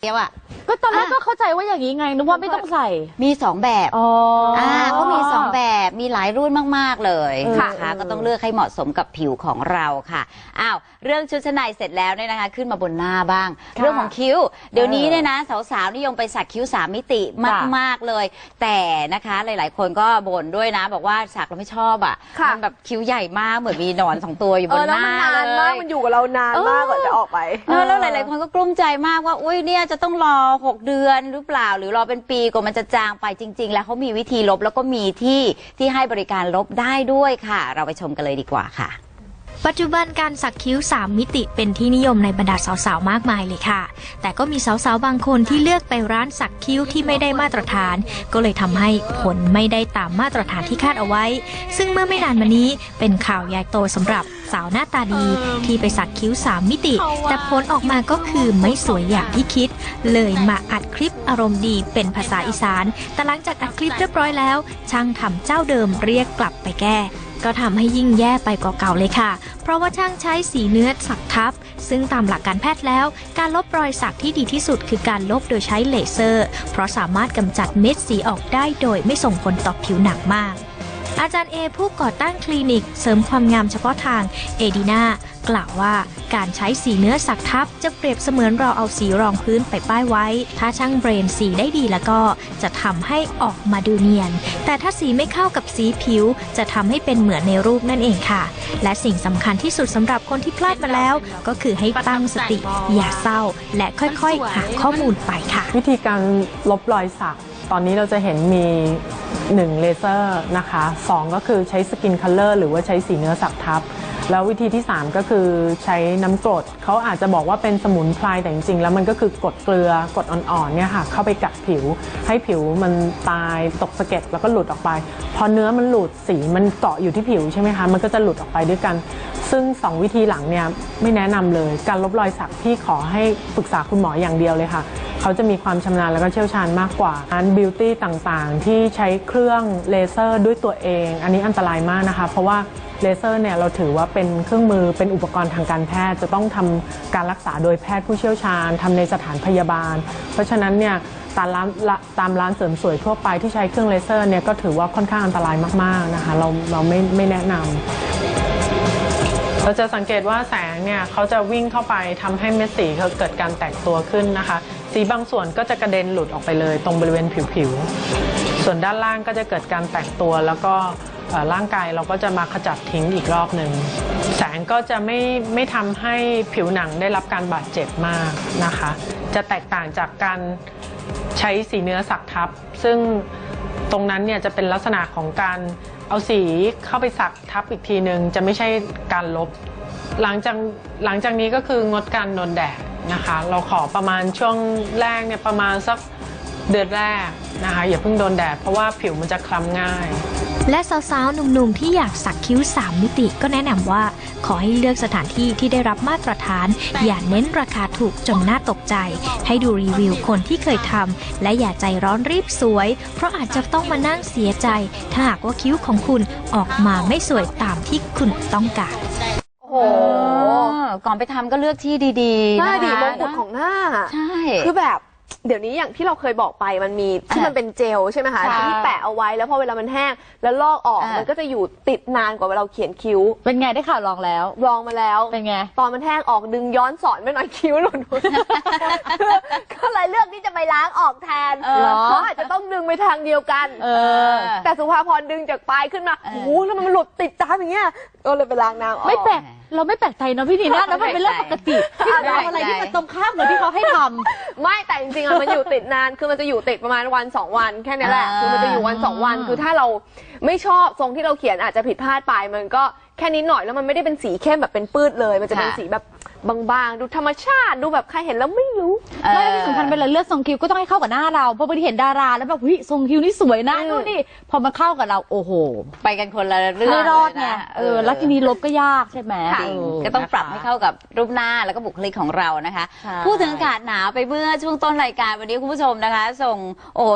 เดียวอะ ก็ตอนแรกอะก็เข้าใจว่าอย่างนี้ไงนึกว่าไม่ต้องใส่มีสองแบบอ๋ออ่อ่าเขามีสองแบบมีหลายรุ่นมาก ๆ เลยเออนะคะก็ต้องเลือกให้เหมาะสมกับผิวของเราค่ะอ้าวเรื่องชุดชั้นในเสร็จแล้วเนี่ยนะคะ ขึ้นมาบนหน้าบ้าง เรื่องของคิ้ว เดี๋ยวนี้เนี่ยนะสาวๆนิยมไปสักคิ้วสามมิติมากๆเลย แต่นะคะหลาย ๆ คนก็บ่นด้วยนะ บอกว่าสักแล้วไม่ชอบอะค่ะมันแบบคิ้วใหญ่มากเหมือนมีหนอนสองตัวอยู่บเอนอหแล้วน้ามันนานเลมากยมันอยู่กับเรานานมากกว่าจะออกไปเนอะแล้วหลาย ๆ คนก็กลุ้มใจมากว่าอุ้ยเนี่ยจะต้องรอ6เดือนหรือเปล่า หรือรอเป็นปีกว่ามันจะจางไปจริง ๆ แล้วเขามีวิธีลบแล้วก็มีที่ที่ให้บริการลบได้ด้วยค่ะ เราไปชมกันเลยดีกว่าค่ะ ปัจจุบันการสักคิ้ว 3 มิติเป็นที่นิยมในบรรดาสาวๆ มากมายเลยค่ะ แต่ก็มีสาวๆ บางคนที่เลือกไปร้านสักคิ้วที่ไม่ได้มาตรฐาน ก็เลยทำให้ผลไม่ได้ตามมาตรฐานที่คาดเอาไว้ ซึ่งเมื่อไม่นานมานี้เป็นข่าวใหญ่โตสำหรับ สาวหน้าตาดี ที่ไปสักคิ้ว3มิติ แต่ผลออกมาก็คือไม่สวยอย่างที่คิด เลยมาอัดคลิปอารมณ์ดีเป็นภาษาอีสาน แต่หลังจากอัดคลิปเรียบร้อยแล้ว ช่างทำเจ้าเดิมเรียกกลับไปแก้ก็ทำให้ยิ่งแย่ไปกว่าเก่าเลยค่ะ เพราะว่าช่างใช้สีเนื้อสักทับ ซึ่งตามหลักการแพทย์แล้ว การลบรอยสักที่ดีที่สุดคือการลบโดยใช้เลเซอร์ เพราะสามารถกำจัดเม็ดสีออกได้โดยไม่ส่งผลต่อผิวหนังมาก อาจารย์เอผู้ก่อตั้งคลินิก เสริมความงามเฉพาะทางเอดีนากล่าวว่าการใช้สีเนื้อสักทับ จะเปรียบเสมือนเราเอาสีรองพื้นไปป้ายไว้ ถ้าช่างเบรนสีได้ดีแล้วก็จะทำให้ออกมาดูเนียน แต่ถ้าสีไม่เข้ากับสีผิว จะทำให้เป็นเหมือนในรูปนั่นเองค่ะ และสิ่งสำคัญที่สุดสำหรับคนที่พลาดมาแล้ว ก็คือให้ตั้งสติอย่าเศร้า และค่อยๆหาข้อมูลไปค่ะ วิธีการลบรอยสัก ตอนนี้เราจะเห็นมี 1 เลเซอร์นะคะ 2 ก็คือใช้สกินคัลเลอร์หรือว่าใช้สีเนื้อสักทับ แล้ววิธีที่ 3 ก็คือใช้น้ำกรดเขาอาจจะบอกว่าเป็นสมุนไพรแต่จริงๆ แล้วมันก็คือกรดเกลือกรดอ่อนๆเนี่ยค่ะเข้าไปกัดผิว ให้ผิวมันตายตกสะเก็ดแล้วก็หลุดออกไป พอเนื้อมันหลุดสีมันเกาะอยู่ที่ผิวใช่ไหมคะมันก็จะหลุดออกไปด้วยกัน ซึ่ง 2 วิธีหลังเนี่ยไม่แนะนำเลยการลบรอยสักพี่ขอให้ปรึกษาคุณหมออย่างเดียวเลยค่ะ เขาจะมีความชำนาญแล้วก็เชี่ยวชาญมากกว่าอันบิวตี้ต่างๆ ที่ใช้เครื่องเลเซอร์ด้วยตัวเอง อันนี้อันตรายมากนะคะ เพราะว่าเลเซอร์เนี่ยเราถือว่าเป็นเครื่องมือเป็นอุปกรณ์ทางการแพทย์ จะต้องทำการรักษาโดยแพทย์ผู้เชี่ยวชาญทำในสถานพยาบาล เพราะฉะนั้นเนี่ยตามร้านตามร้านเสริมสวยทั่วไปที่ใช้เครื่องเลเซอร์เนี่ยก็ถือว่าค่อนข้างอันตรายมากๆนะคะ เราเราไม่ไม่แนะนำ เราจะสังเกตว่าแสงเนี่ยเขาจะวิ่งเข้าไปทำให้เม็ดสีเขาเกิดการแตกตัวขึ้นนะคะ สีบางส่วนก็จะกระเด็นหลุดออกไปเลย ตรงบริเวณผิวๆ ส่วนด้านล่างก็จะเกิดการแตกตัวแล้วก็ร่างกายเราก็จะมาขจัดทิ้งอีกรอบหนึ่งแสงก็จะไม่ไม่ทำให้ผิวหนังได้รับการบาดเจ็บมากนะคะ จะแตกต่างจากการใช้สีเนื้อสักทับ ซึ่งตรงนั้นเนี่ยจะเป็นลักษณะของการ เอาสีเข้าไปสักทับอีกทีหนึ่งจะไม่ใช่การลบ หลังจากหลังจากนี้ก็คืองดการโดนแดดนะคะ เราขอประมาณช่วงแรกเนี่ยประมาณสัก เดือนแรกนะคะอย่าเพิ่งโดนแดดเพราะว่าผิวมันจะคล้ำง่าย และสาวๆ หนุ่มๆ ที่อยากสักคิ้ว 3 มิติก็แนะนำว่า ขอให้เลือกสถานที่ที่ได้รับมาตรฐาน อย่าเน้นราคาถูกจนน่าตกใจ ให้ดูรีวิวคนที่เคยทำและอย่าใจร้อนรีบสวย เพราะอาจจะต้องมานั่งเสียใจ ถ้าหากว่าคิ้วของคุณออกมาไม่สวยตามที่คุณต้องการโอ้โหเออก่อนไปทำก็เลือกที่ดีๆหน้านะคะดีมงกุฎของหน้า ใช่ คือแบบ เดี๋ยวนี้อย่างที่เราเคยบอกไปมันมีที่มันเป็นเจลใช่ไหมคะค่ะ ที่แปะเอาไว้แล้วพอเวลามันแห้งแล้วลอกออกอ่ามั มันก็จะอยู่ติดนานกว่าเวลาเราเขียนคิ้วเป็นไงได้ข่าวลองแล้ว ลองมาแล้ว เป็นไง ตอนมันแห้งออกดึงย้อนสอนไปหน่อยคิ้วหลุด ก็เลยเลือกที่จะไปล้างออกแทนเออ เพราะอาจจะต้องดึงไปทางเดียวกัน เออ แต่สุภาพรดึงจากปลายขึ้นมาเออโอ้โหแล้วมันหลุดติดตามอย่างเงี้ยก็เลยไปล้างน้ำออก ไม่แปลก เราไม่แปลกใจเนาะพี่นีน่าแล้วมันเป็นเรื่องปกติที่เราทำอะไรที่มันตรงข้ามกับที่เขาให้ทำ ไม่แต่จริงๆอะมันอยู่ติดนาน คือมันจะอยู่ติดประมาณวันสองวันแค่นี้แหละ อ่า คือมันจะอยู่วันสองวัน คือถ้าเราไม่ชอบทรงที่เราเขียนอาจจะผิดพลาดไป มันก็แค่นิดหน่อยแล้วมันไม่ได้เป็นสีเข้มแบบเป็นปื้ดเลย มันจะเป็นค่ะ สีแบบ บางๆ ดูธรรมชาติดูแบบใครเห็นแล้วไม่รู้ ไม่แล้วที่สำคัญเวลาเลือกทรงคิ้วก็ต้องให้เข้ากับหน้าเราเพราะบางทีเห็นดาราแล้วแบบเฮ้ยทรงคิ้วนี่สวยนะอืมนู่นนี่พอมาเข้ากับเราโอ้โหไปกันคนละเรื่องไม่รอดไงเลยนะเออแล้วทีนี้ลบก็ยากใช่ไหมจริงเออก็ต้องปรับนะคะให้เข้ากับรูปหน้าแล้วก็บุคลิกของเรานะคะใช่พูดถึงอากาศหนาวไปเมื่อช่วงต้นรายการวันนี้คุณผู้ชมนะคะ ส่งโอ้โห